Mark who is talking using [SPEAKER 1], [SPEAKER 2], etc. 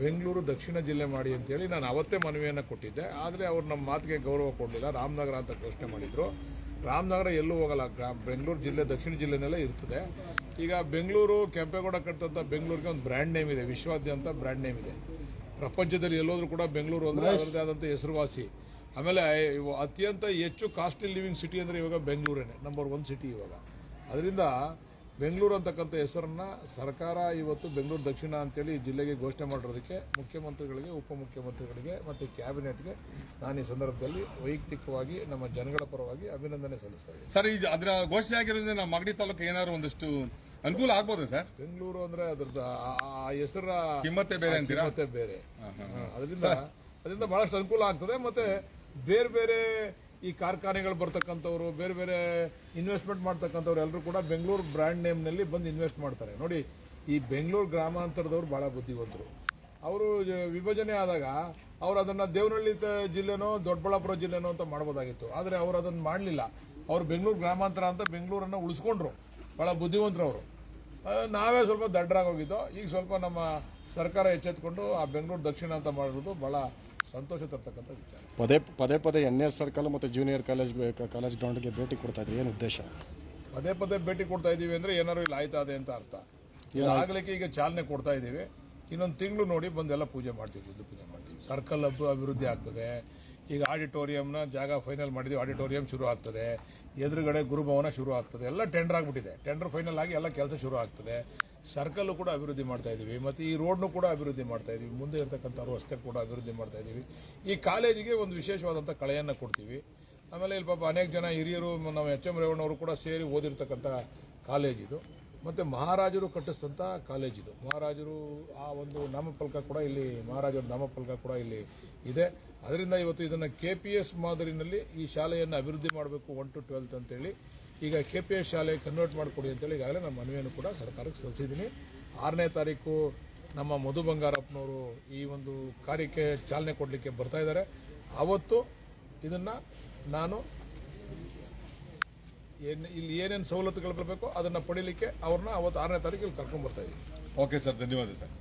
[SPEAKER 1] ಬೆಂಗಳೂರು ದಕ್ಷಿಣ ಜಿಲ್ಲೆ ಮಾಡಿ ಅಂತೇಳಿ ನಾನು ಅವತ್ತೇ ಮನವಿಯನ್ನು ಕೊಟ್ಟಿದ್ದೆ. ಆದರೆ ಅವರು ನಮ್ಮ ಮಾತಿಗೆ ಗೌರವ ಕೊಡಲಿಲ್ಲ. ರಾಮನಗರ ಅಂತ ಘೋಷಣೆ ಮಾಡಿದ್ರು. ರಾಮನಗರ ಎಲ್ಲೂ ಹೋಗಲ್ಲ. ಬೆಂಗಳೂರು ಜಿಲ್ಲೆ ದಕ್ಷಿಣ ಜಿಲ್ಲೆನೆಲ್ಲ ಇರ್ತದೆ. ಈಗ ಬೆಂಗಳೂರು ಕೆಂಪೇಗೌಡ ಕಟ್ಟಿದಂಥ ಬೆಂಗಳೂರಿಗೆ ಒಂದು ಬ್ರ್ಯಾಂಡ್ ನೇಮ್ ಇದೆ. ವಿಶ್ವಾದ್ಯಂತ ಬ್ರ್ಯಾಂಡ್ ನೇಮ್ ಇದೆ. ಪ್ರಪಂಚದಲ್ಲಿ ಎಲ್ಲೋದ್ರೂ ಕೂಡ ಬೆಂಗಳೂರು ಅಂದರೆ ಅದರದೇ ಆದಂಥ ಹೆಸರುವಾಸಿ. ಆಮೇಲೆ ಇವು ಅತ್ಯಂತ ಹೆಚ್ಚು ಕಾಸ್ಟ್ಲಿ ಲಿವಿಂಗ್ ಸಿಟಿ ಅಂದರೆ ಇವಾಗ ಬೆಂಗಳೂರೇನೆ. ನಂಬರ್ ಒನ್ ಸಿಟಿ ಇವಾಗ. ಅದರಿಂದ ಬೆಂಗಳೂರು ಅಂತಕ್ಕಂಥ ಹೆಸರನ್ನ ಸರ್ಕಾರ ಇವತ್ತು ಬೆಂಗಳೂರು ದಕ್ಷಿಣ ಅಂತೇಳಿ ಜಿಲ್ಲೆಗೆ ಘೋಷಣೆ ಮಾಡಿರೋದಕ್ಕೆ ಮುಖ್ಯಮಂತ್ರಿಗಳಿಗೆ ಉಪಮುಖ್ಯಮಂತ್ರಿಗಳಿಗೆ ಮತ್ತು ಕ್ಯಾಬಿನೆಟ್ಗೆ ನಾನು ಈ ಸಂದರ್ಭದಲ್ಲಿ ವೈಯಕ್ತಿಕವಾಗಿ ನಮ್ಮ ಜನಗಳ ಪರವಾಗಿ ಅಭಿನಂದನೆ ಸಲ್ಲಿಸ್ತಾ ಇದ್ದೀನಿ.
[SPEAKER 2] ಸರ್ ಈ ಅದರ ಘೋಷಣೆ ಆಗಿರೋದ್ರಿಂದ ನಮ್ಮ ಮಗಡಿ ತಾಲೂಕು ಏನಾದ್ರು ಒಂದಷ್ಟು ಅನುಕೂಲ ಆಗ್ಬೋದು ಸರ್?
[SPEAKER 1] ಬೆಂಗಳೂರು ಅಂದ್ರೆ ಅದ್ರದ್ದು ಆ- ಹೆಸರ
[SPEAKER 2] ಕಿಮ್ಮತ್ತೆ ಬೇರೆ
[SPEAKER 1] ಬೇರೆ. ಅದರಿಂದ ಅದರಿಂದ ಬಹಳಷ್ಟು ಅನುಕೂಲ ಆಗ್ತದೆ ಮತ್ತೆ ಬೇರೆ ಬೇರೆ ಈ ಕಾರ್ಖಾನೆಗಳು ಬರ್ತಕ್ಕಂಥವ್ರು, ಬೇರೆ ಬೇರೆ ಇನ್ವೆಸ್ಟ್ಮೆಂಟ್ ಮಾಡ್ತಕ್ಕಂಥವ್ರು ಎಲ್ಲರೂ ಕೂಡ ಬೆಂಗಳೂರು ಬ್ರ್ಯಾಂಡ್ ನೇಮ್ನಲ್ಲಿ ಬಂದು ಇನ್ವೆಸ್ಟ್ ಮಾಡ್ತಾರೆ. ನೋಡಿ, ಈ ಬೆಂಗಳೂರು ಗ್ರಾಮಾಂತರದವ್ರು ಬಹಳ ಬುದ್ಧಿವಂತರು. ಅವರು ವಿಭಜನೆ ಆದಾಗ ಅವರು ಅದನ್ನ ದೇವನಹಳ್ಳಿ ಜಿಲ್ಲೆನೋ ದೊಡ್ಡಬಳ್ಳಾಪುರ ಜಿಲ್ಲೆನೋ ಅಂತ ಮಾಡ್ಬೋದಾಗಿತ್ತು. ಆದರೆ ಅವರು ಅದನ್ನ ಮಾಡಲಿಲ್ಲ. ಅವ್ರು ಬೆಂಗಳೂರು ಗ್ರಾಮಾಂತರ ಅಂತ ಬೆಂಗಳೂರನ್ನ ಉಳಿಸ್ಕೊಂಡ್ರು. ಬಹಳ ಬುದ್ಧಿವಂತರು ಅವರು. ನಾವೇ ಸ್ವಲ್ಪ ದಡ್ಡರಾಗೋಗಿದ್ದೋ ಈಗ ಸ್ವಲ್ಪ ನಮ್ಮ ಸರ್ಕಾರ ಎಚ್ಚೆತ್ಕೊಂಡು ಆ ಬೆಂಗಳೂರು ದಕ್ಷಿಣ ಅಂತ ಮಾಡಿರೋದು ಬಹಳ ಸಂತೋಷ ತರ್ತಕ್ಕಂಥ ವಿಚಾರ.
[SPEAKER 3] ಪದೇ ಪದೇ ಪದೇ ಎನ್ ಎಸ್ ಸರ್ಕಲ್ ಮತ್ತು ಜೂನಿಯರ್ ಕಾಲೇಜ್ ಕಾಲೇಜ್ ಗ್ರೌಂಡ್ಗೆ ಭೇಟಿ ಕೊಡ್ತಾ ಇದ್ರಿ ಏನು ಉದ್ದೇಶ?
[SPEAKER 1] ಪದೇ ಪದೇ ಭೇಟಿ ಕೊಡ್ತಾ ಇದ್ದೀವಿ ಅಂದರೆ ಏನಾದ್ರು ಇಲ್ಲಿ ಆಯ್ತಾ ಇದೆ ಅಂತ ಅರ್ಥ. ಈಗ ಆಗ್ಲಿಕ್ಕೆ ಈಗ ಚಾಲನೆ ಕೊಡ್ತಾ ಇದ್ದೀವಿ. ಇನ್ನೊಂದು ತಿಂಗಳು ನೋಡಿ ಬಂದೆಲ್ಲ ಪೂಜೆ ಮಾಡ್ತೀವಿ ದುಡ್ಡು ಪೂಜೆ ಮಾಡ್ತೀವಿ. ಸರ್ಕಲ್ ಹಬ್ಬ ಅಭಿವೃದ್ಧಿ ಆಗ್ತದೆ. ಈಗ ಆಡಿಟೋರಿಯಂನ ಜಾಗ ಫೈನಲ್ ಮಾಡಿದ್ವಿ ಆಡಿಟೋರಿಯಂ ಶುರು ಆಗ್ತದೆ. ಎದುರುಗಡೆ ಗುರುಭವನ ಶುರು ಆಗ್ತದೆ. ಎಲ್ಲ ಟೆಂಡರ್ ಆಗಿಬಿಟ್ಟಿದೆ. ಟೆಂಡರ್ ಫೈನಲ್ ಆಗಿ ಎಲ್ಲ ಕೆಲಸ ಶುರು ಆಗ್ತದೆ. ಸರ್ಕಲ್ ಕೂಡ ಅಭಿವೃದ್ಧಿ ಮಾಡ್ತಾ ಇದ್ದೀವಿ. ಮತ್ತು ಈ ರೋಡ್ನು ಕೂಡ ಅಭಿವೃದ್ಧಿ ಮಾಡ್ತಾ ಇದ್ದೀವಿ. ಮುಂದೆ ಇರತಕ್ಕಂಥ ರಸ್ತೆ ಕೂಡ ಅಭಿವೃದ್ಧಿ ಮಾಡ್ತಾ ಇದ್ದೀವಿ. ಈ ಕಾಲೇಜಿಗೆ ಒಂದು ವಿಶೇಷವಾದಂಥ ಕಳೆಯನ್ನು ಕೊಡ್ತೀವಿ. ಆಮೇಲೆ ಇಲ್ಲಿ ಪಾಪ ಅನೇಕ ಜನ ಹಿರಿಯರು, ನಮ್ಮ ಎಚ್ ಎಂ ರೇವಣ್ಣವರು ಕೂಡ ಸೇರಿ ಓದಿರ್ತಕ್ಕಂಥ ಕಾಲೇಜಿದು ಮತ್ತು ಮಹಾರಾಜರು ಕಟ್ಟಿಸಿದಂಥ ಕಾಲೇಜಿದು ಮಹಾರಾಜರು ಆ ಒಂದು ನಾಮಫಲಕ ಕೂಡ ಇಲ್ಲಿ ಮಹಾರಾಜರ ನಾಮಫಲಕ ಕೂಡ ಇಲ್ಲಿ ಇದೆ. ಅದರಿಂದ ಇವತ್ತು ಇದನ್ನು ಕೆ ಪಿ ಎಸ್ ಮಾದರಿನಲ್ಲಿ ಈ ಶಾಲೆಯನ್ನು ಅಭಿವೃದ್ಧಿ ಮಾಡಬೇಕು ಒನ್ ಟು ಟ್ವೆಲ್ತ್ ಅಂತೇಳಿ. ಈಗ ಕೆ ಪಿ ಎಸ್ ಶಾಲೆ ಕನ್ವರ್ಟ್ ಮಾಡಿಕೊಡಿ ಅಂತೇಳಿ ಈಗಾಗಲೇ ನಮ್ಮ ಮನವಿಯನ್ನು ಕೂಡ ಸರ್ಕಾರಕ್ಕೆ ಸಲ್ಲಿಸಿದ್ದೀನಿ. ಆರನೇ ತಾರೀಕು ನಮ್ಮ ಮಧು ಬಂಗಾರಪ್ಪನವರು ಈ ಒಂದು ಕಾರ್ಯಕ್ಕೆ ಚಾಲನೆ ಕೊಡಲಿಕ್ಕೆ ಬರ್ತಾ ಇದ್ದಾರೆ. ಅವತ್ತು ಇದನ್ನು ನಾನು ಏನು ಇಲ್ಲಿ ಏನೇನು ಸವಲತ್ತುಗಳು ಬರಬೇಕು ಅದನ್ನು ಪಡೀಲಿಕ್ಕೆ ಅವ್ರನ್ನ ಅವತ್ತು ಆರನೇ ತಾರೀಕು ಇಲ್ಲಿ ಕರ್ಕೊಂಡು ಬರ್ತಾ ಇದ್ದೀನಿ.
[SPEAKER 2] ಓಕೆ ಸರ್ ಧನ್ಯವಾದ ಸರ್